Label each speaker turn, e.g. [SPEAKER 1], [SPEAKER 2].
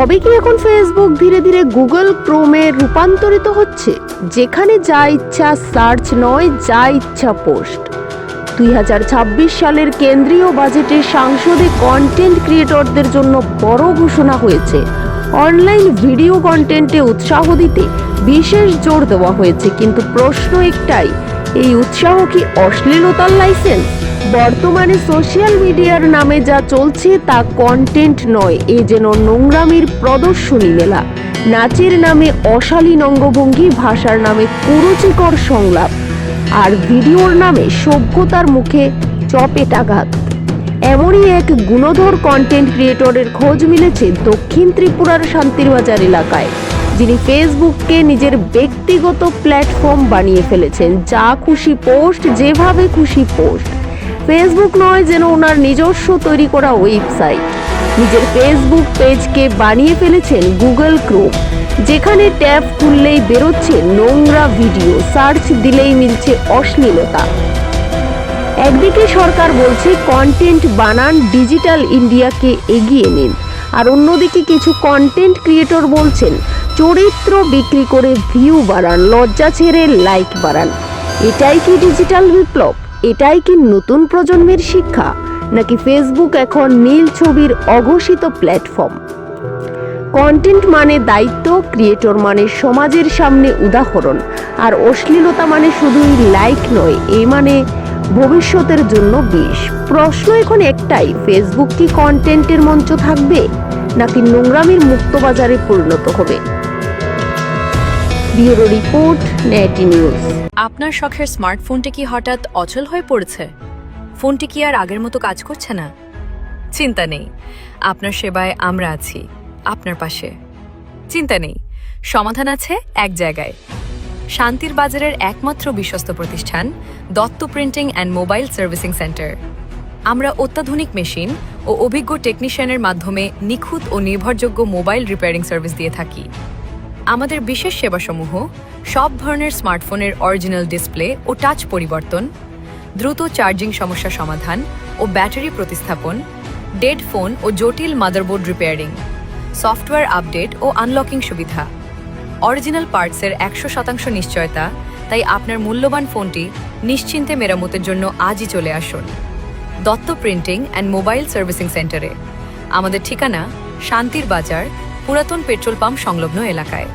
[SPEAKER 1] তবে কি এখন ফেসবুক ধীরে ধীরে গুগল ক্রোমে রূপান্তরিত হচ্ছে? যেখানে যা ইচ্ছা সার্চ নয়, যা ইচ্ছা পোস্ট দুই হাজার ছাব্বিশ সালের কেন্দ্রীয় বাজেটে সংসদে কন্টেন্ট ক্রিয়েটরদের জন্য বড় ঘোষণা হয়েছে। অনলাইন ভিডিও কন্টেন্টে উৎসাহ দিতে বিশেষ জোর দেওয়া হয়েছে, কিন্তু প্রশ্ন একটাই এই উৎসাহ কি অশ্লীলতার লাইসেন্স? বর্তমানে সোশ্যাল মিডিয়ার নামে যা চলছে তা কন্টেন্ট নয়, এ যেন নোংরামির প্রদর্শনী মেলা। নাচের নামে অশালীন অঙ্গভঙ্গি, ভাষার নামে কুরুচিকর সংলাপ। আর ভিডিওর নামে সভ্যতার মুখে চপেটাঘাত এমনই এক গুণধর কন্টেন্ট ক্রিয়েটরের খোঁজ মিলেছে দক্ষিণ ত্রিপুরার শান্তিরবাজার এলাকায়। যিনি ফেসবুককে নিজের ব্যক্তিগত প্ল্যাটফর্ম বানিয়ে ফেলেছেন, যা খুশি পোস্ট যেভাবে খুশি পোস্ট। ফেসবুক নয় যেন ওনার নিজস্ব তৈরি করা ওয়েবসাইট। নিজের ফেসবুক পেজকে বানিয়ে ফেলেছেন গুগল ক্রোম, যেখানে ট্যাব খুললেই বেরোচ্ছে নোংরা ভিডিও, সার্চ দিলেই মিলছে অশ্লীলতা। একদিকে সরকার বলছে কন্টেন্ট বানান ডিজিটাল ইন্ডিয়াকে এগিয়ে নিন, আর অন্যদিকে কিছু কন্টেন্ট ক্রিয়েটর বলছেন চরিত্র বিক্রি করে ভিউ বাড়ান, লজ্জা ছেড়ে লাইক বাড়ান। এটাই কি ডিজিটাল বিপ্লব? এটাই কি নতুন প্রজন্মের শিক্ষা? নাকি ফেসবুক এখন নীল ছবির অঘোষিত প্ল্যাটফর্ম কন্টেন্ট মানে দায়িত্ব ক্রিয়েটর মানে সমাজের সামনে উদাহরণ। আর অশ্লীলতা মানে শুধুই লাইক নয়, এ মানে ভবিষ্যতের জন্য বিষ। প্রশ্ন এখন একটাই ফেসবুক কি কন্টেন্টের মঞ্চ থাকবে? নাকি নোংরামির মুক্ত বাজারে পরিণত হবে? ব্যুরো রিপোর্ট, নেটি নিউজ।
[SPEAKER 2] আপনার শখের স্মার্টফোনটি কি হঠাৎ অচল হয়ে পড়েছে? ফোনটি কি আর আগের মতো কাজ করছে না? চিন্তা নেই। আপনার সেবায় আমরা আছি, আপনার পাশে। চিন্তা নেই। সমাধান আছে এক জায়গায়। শান্তির বাজারের একমাত্র বিশ্বস্ত প্রতিষ্ঠান, Dutta printing and mobile servicing centre. আমরা অত্যাধুনিক মেশিন ও অভিজ্ঞ টেকনিশিয়ানের মাধ্যমে নিখুঁত ও নির্ভরযোগ্য মোবাইল রিপেয়ারিং সার্ভিস দিয়ে থাকি। আমাদের বিশেষ সেবাসমূহ, সব ধরনের স্মার্টফোনের অরিজিনাল ডিসপ্লে ও টাচ পরিবর্তন, দ্রুত চার্জিং সমস্যা সমাধান ও ব্যাটারি প্রতিস্থাপন ডেড ফোন ও জটিল মাদারবোর্ড রিপেয়ারিং সফটওয়্যার আপডেট ও আনলকিং সুবিধা। অরিজিনাল পার্টসের একশো শতাংশ নিশ্চয়তা, তাই আপনার মূল্যবান ফোনটি নিশ্চিন্তে মেরামতের জন্য আজই চলে আসুন। Dutta printing and mobile servicing সেন্টারে আমাদের ঠিকানা শান্তির বাজার পুরাতন পেট্রোল পাম্প সংলগ্ন এলাকায়।